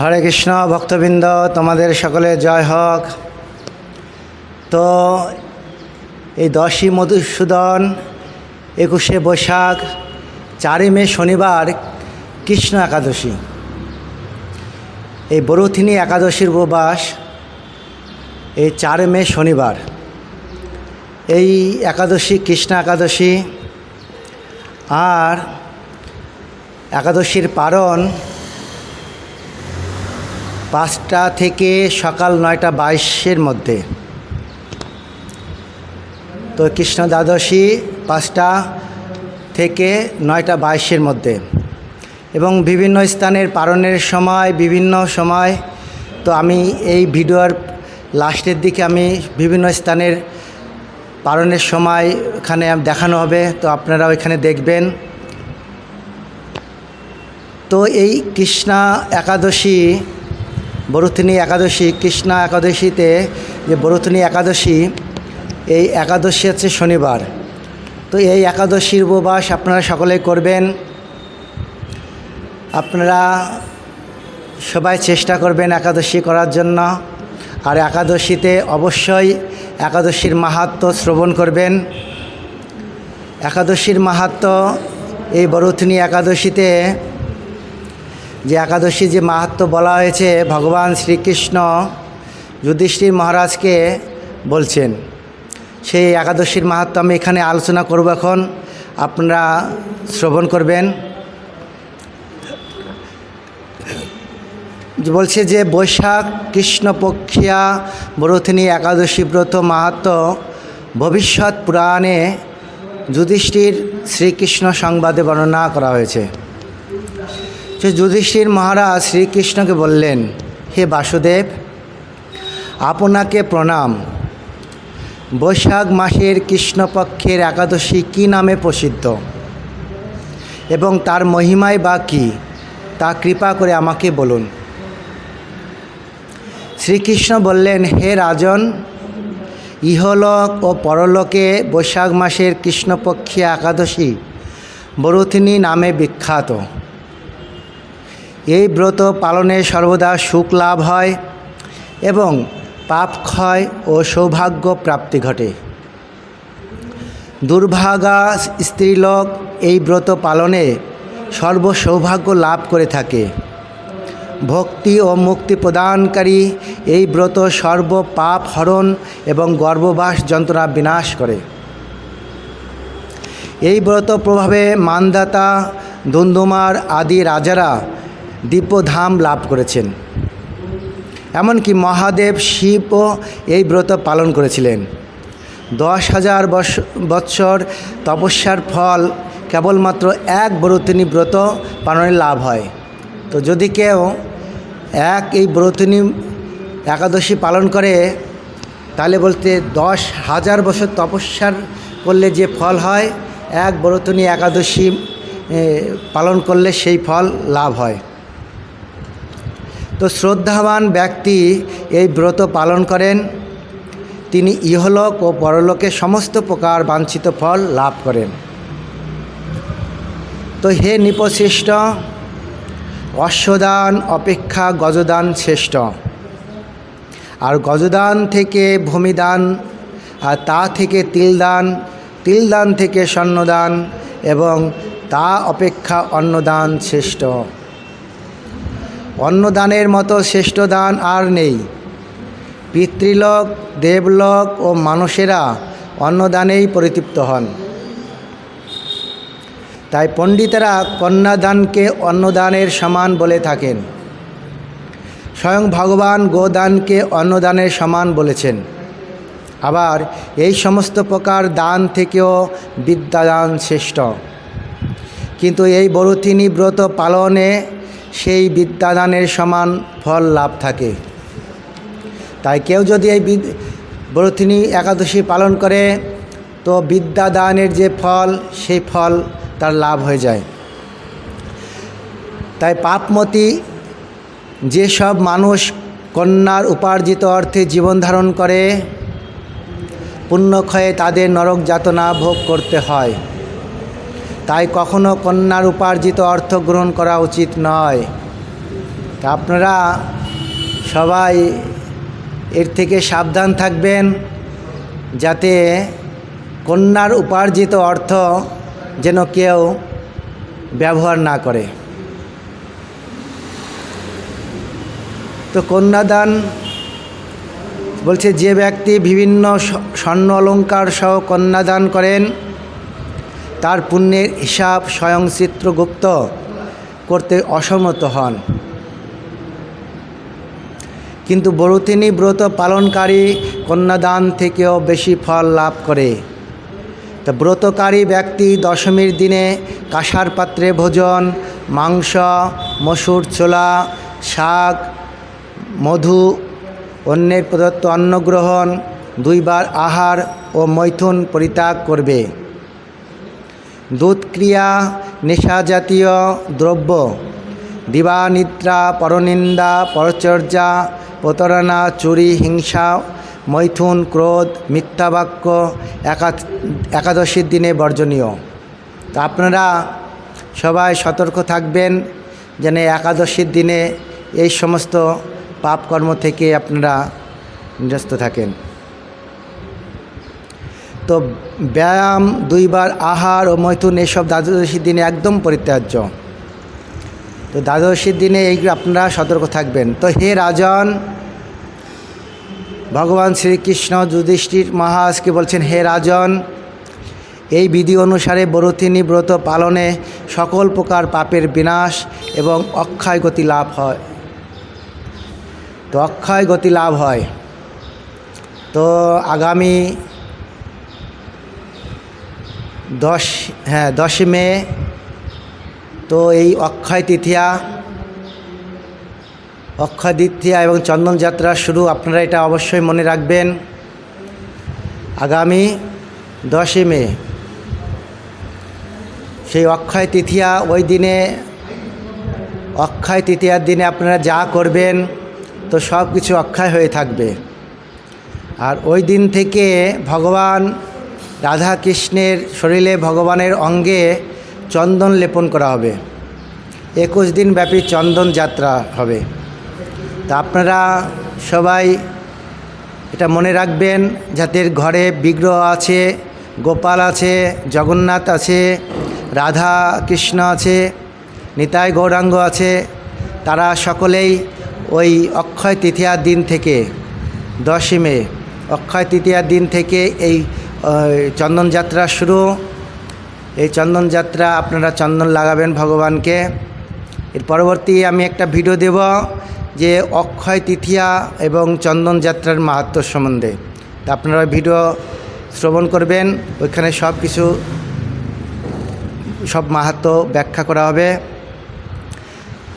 হরে কৃষ্ণ, ভক্তবৃন্দ, তোমাদের সকলে জয় হোক। তো এই দশই মধুসূদন, একুশে বৈশাখ, চারই মে শনিবার, কৃষ্ণ একাদশী। এই বরুথিনী একাদশীর উপবাস এই চার মে শনিবার। এই একাদশী কৃষ্ণ একাদশী। আর একাদশীর পারণ পাঁচটা থেকে সকাল নয়টা বাইশের মধ্যে। তো কৃষ্ণ দ্বাদশী পাঁচটা থেকে নয়টা বাইশের মধ্যে। এবং বিভিন্ন স্থানের পালনের সময়, বিভিন্ন সময়, তো আমি এই ভিডিওর লাস্টের দিকে আমি বিভিন্ন স্থানের পালনের সময় এখানে দেখানো হবে, তো আপনারা ওইখানে দেখবেন। তো এই কৃষ্ণা একাদশী বরুথিনী একাদশী, কৃষ্ণা একাদশীতে যে বরুথিনী একাদশী, এই একাদশী হচ্ছে শনিবার। তো এই একাদশীর উপবাস আপনারা সকলেই করবেন। আপনারা সবাই চেষ্টা করবেন একাদশী করার জন্য। আর একাদশীতে অবশ্যই একাদশীর মাহাত্ম শ্রবণ করবেন। একাদশীর মাহাত্ম এই বরুথিনী একাদশীতে যে একাদশী যে মাহাত্ম বলা হয়েছে, ভগবান শ্রীকৃষ্ণ যুধিষ্ঠির মহারাজকে বলছেন। সেই একাদশীর মাহাত্ম আমি এখানে আলোচনা করব এখন। আপনারা শ্রবণ করবেন। বলছে যে, বৈশাখ কৃষ্ণপক্ষিয়া বরথিনী একাদশী ব্রত মাহাত্ম ভবিষ্যৎ পুরাণে যুধিষ্ঠির শ্রীকৃষ্ণ সংবাদে বর্ণনা করা হয়েছে। যে যুধিষ্ঠির মহারাজ শ্রীকৃষ্ণকে বললেন, হে বাসুদেব, আপনাকে প্রণাম। বৈশাখ মাসের কৃষ্ণপক্ষের একাদশী কী নামে প্রসিদ্ধ? এবং তার মহিমায় বা কী? তা কৃপা করে আমাকে বলুন। শ্রীকৃষ্ণ বললেন, হে রাজন, ইহলোক ও পরলোকে বৈশাখ মাসের কৃষ্ণপক্ষী একাদশী বরুথিনী নামে বিখ্যাত। এই ব্রত পালনে সর্বদা সুখ লাভ হয় এবং পাপ ক্ষয় ও সৌভাগ্য প্রাপ্তি ঘটে। দুর্ভাগা স্ত্রীলোক এই ব্রত পালনে সর্বসৌভাগ্য লাভ করে থাকে। ভক্তি ও মুক্তি প্রদানকারী এই ব্রত সর্ব পাপ হরণ এবং গর্ভবাস যন্ত্রণা বিনাশ করে। এই ব্রত প্রভাবে মানদাতা, দুন্দুমার আদি রাজারা দিব্যধাম লাভ করেছেন। এমনকি মহাদেব শিবও এই ব্রত পালন করেছিলেন। দশ হাজার বৎসর তপস্যার ফল কেবলমাত্র এক ব্রতনী ব্রত পালনের লাভ হয়। তো যদি কেউ এক এই ব্রতনী একাদশী পালন করে, তাহলে বলতে দশ হাজার বছর তপস্যার করলে যে ফল হয়, এক ব্রতনী একাদশী পালন করলে সেই ফল লাভ হয়। তো শ্রদ্ধাবান ব্যক্তি এই ব্রত পালন করেন। তিনি ইহলোক ও পরলোকে সমস্ত প্রকার বাঞ্ছিত ফল লাভ করেন। তো হে নিপশ্রেষ্ঠ অশ্বদান অপেক্ষা গজদান শ্রেষ্ঠ। আর গজদান থেকে ভূমিদান, আর তা থেকে তিলদান তিলদান থেকে স্বর্ণদান, এবং তা অপেক্ষা অন্নদান শ্রেষ্ঠ। অন্নদানের মতো শ্রেষ্ঠ দান আর নেই। পিতৃলোক, দেবলোক ও মানুষেরা অন্নদানেই পরিতৃপ্ত হন। তাই পণ্ডিতেরা কন্যাদানকে অন্নদানের সমান বলে থাকেন। স্বয়ং ভগবান গোদানকে অন্নদানের সমান বলেছেন। আবার এই সমস্ত প্রকার দান থেকেও বিদ্যাদান শ্রেষ্ঠ। কিন্তু এই বরুথিনী ব্রত পালনে সেই বিদ্যাদানের সমান ফল লাভ থাকে। তাই কেউ যদি এই ব্রতিনী একাদশী পালন করে, তো বিদ্যাদানের যে ফল, সেই ফল তার লাভ হয়ে যায়। তাই পাপমতি যেসব মানুষ কন্যার উপার্জিত অর্থে জীবন ধারণ করে পুণ্যক্ষয়ে তাদের নরক যাতনা ভোগ করতে হয়। তাই কখনো কন্যার উপার্জিত অর্থ গ্রহণ করা উচিত নয়। তা আপনারা সবাই এর থেকে সাবধান থাকবেন যাতে কন্যার উপার্জিত অর্থ যেন কেউ ব্যবহার না করে। তো কন্যাদান বলছে, যে ব্যক্তি বিভিন্ন স্বর্ণ অলঙ্কার সহ কন্যাদান করেন তার পুণ্যের হিসাব স্বয়ং চিত্রগুপ্ত করতে অসমর্থ হন। কিন্তু বরুতিনী ব্রত পালনকারী কন্যাদান থেকেও বেশি ফল লাভ করে। তা ব্রতকারী ব্যক্তি দশমীর দিনে কাঁসার পাত্রে ভোজন, মাংস, মসুর ছোলা, শাক, মধু, অন্যের প্রদত্ত অন্ন গ্রহণ, দুইবার আহার ও মৈথুন পরিত্যাগ করবে। দুধক্রিয়া নেশাজাতীয় দ্রব্য, দিবানিদ্রা, পরনিন্দা, পরচর্যা, প্রতারণা, চুরি, হিংসা, মৈথুন, ক্রোধ, মিথ্যাবাক্য একা একাদশীর দিনে বর্জনীয়। তা আপনারা সবাই সতর্ক থাকবেন যেন একাদশীর দিনে এই সমস্ত পাপকর্ম থেকে আপনারা নিরস্ত থাকেন। তো ব্যায়াম, দুইবার আহার ও মৈথুন এসব দ্বাদশীর দিনে একদম পরিত্যাজ্য। তো দ্বাদশীর দিনে এই আপনারা সতর্ক থাকবেন। তো হে রাজন, ভগবান শ্রীকৃষ্ণ যুধিষ্ঠির মহারাজকে বলছেন, হে রাজন, এই বিধি অনুসারে বরুথিনী ব্রত পালনে সকল প্রকার পাপের বিনাশ এবং অক্ষয় গতি লাভ হয়। তো অক্ষয় গতি লাভ হয়। তো আগামী দশ হ্যাঁ দশই মে, তো এই অক্ষয় তৃতীয়া অক্ষয় দ্বিতীয়া এবং চন্দন যাত্রা শুরু। আপনারা এটা অবশ্যই মনে রাখবেন। আগামী দশই মে, সেই অক্ষয় তৃতীয়া ওই দিনে, অক্ষয় তৃতীয়ার দিনে আপনারা যা করবেন, তো সব কিছু অক্ষয় হয়ে থাকবে। আর ওই দিন থেকে ভগবান রাধা কৃষ্ণের শরীরে ভগবানের অঙ্গে চন্দন লেপন করা হবে। একুশ দিন ব্যাপী চন্দন যাত্রা হবে। তা আপনারা সবাই এটা মনে রাখবেন, যাদের ঘরে বিগ্রহ আছে, গোপাল আছে, জগন্নাথ আছে রাধা কৃষ্ণ আছে, নিতাই গৌরাঙ্গ আছে, তারা সকলেই ওই অক্ষয় তৃতীয়ার দিন থেকে, দশই মে, অক্ষয় তৃতীয়ার দিন থেকে এই চন্দন যাত্রা শুরু। এই চন্দন যাত্রা আপনারা চন্দন লাগাবেন ভগবানকে। এর পরবর্তী আমি একটা ভিডিও দেব যে অক্ষয় তৃতীয়া এবং চন্দন যাত্রার মাহাত্ম সম্বন্ধে। তা আপনারা ভিডিও শ্রবণ করবেন, ওইখানে সব কিছু, সব মাহাত্ম ব্যাখ্যা করা হবে।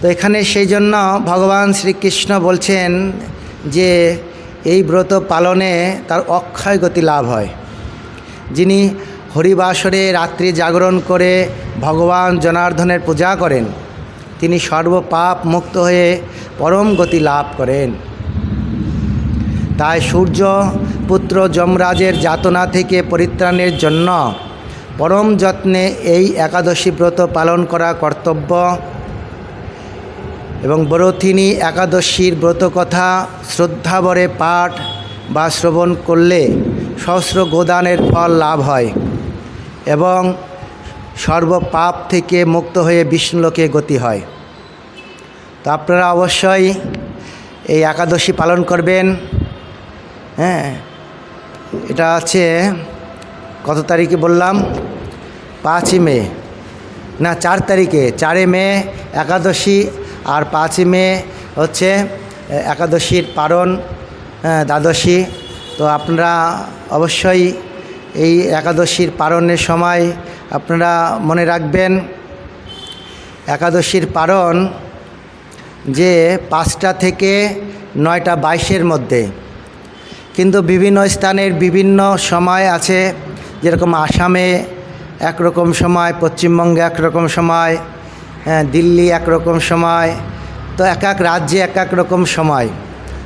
তো এখানে সেই জন্য ভগবান শ্রীকৃষ্ণ বলছেন যে এই ব্রত পালনে তার অক্ষয় গতি লাভ হয়। যিনি হরিবাসরে রাত্রি জাগরণ করে ভগবান জনার্দনের পূজা করেন, তিনি সর্বপাপ মুক্ত হয়ে পরম গতি লাভ করেন। তাই সূর্য পুত্র যমরাজের যাতনা থেকে পরিত্রাণের জন্য পরম যত্নে এই একাদশী ব্রত পালন করা কর্তব্য এবং বরথিনী একাদশীর ব্রত কথা শ্রদ্ধাভরে পাঠ বা শ্রবণ করলে সহস্র গোদানের ফল লাভ হয় এবং সর্বপাপ থেকে মুক্ত হয়ে বিষ্ণুলোকে গতি হয়। তো আপনারা অবশ্যই এই একাদশী পালন করবেন। হ্যাঁ এটা আছে কত তারিখে বললাম? পাঁচই মে। না চার তারিখে চারে মে একাদশী আর পাঁচই মে হচ্ছে একাদশীর পারণ হ্যাঁ, দ্বাদশী। তো আপনারা অবশ্যই এই একাদশীর পারণের সময় আপনারা মনে রাখবেন একাদশীর পারণ যে পাঁচটা থেকে নয়টা বাইশের মধ্যে। কিন্তু বিভিন্ন স্থানের বিভিন্ন সময় আছে যেরকম আসামে একরকম সময় পশ্চিমবঙ্গে একরকম সময় হ্যাঁ, দিল্লি একরকম সময় তো এক এক রাজ্যে এক এক রকম সময়।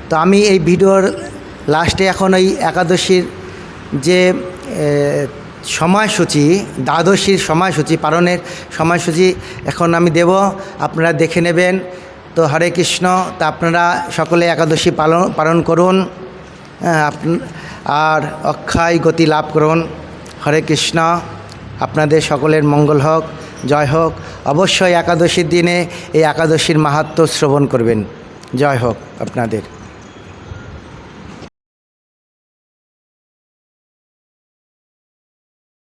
তো আমি এই ভিডিওর লাস্টে এখন ওই একাদশীর যে সময়সূচি, দ্বাদশীর সময়সূচি, পালনের সময়সূচি এখন আমি দেব। আপনারা দেখে নেবেন। তো হরে কৃষ্ণ, তা আপনারা সকলে একাদশী পালন পালন করুন। আর অক্ষয় গতি লাভ করুন। হরে কৃষ্ণ, আপনাদের সকলের মঙ্গল হোক, জয় হোক। অবশ্যই একাদশীর দিনে এই একাদশীর মাহাত্ম্য শ্রবণ করবেন। জয় হোক আপনাদের।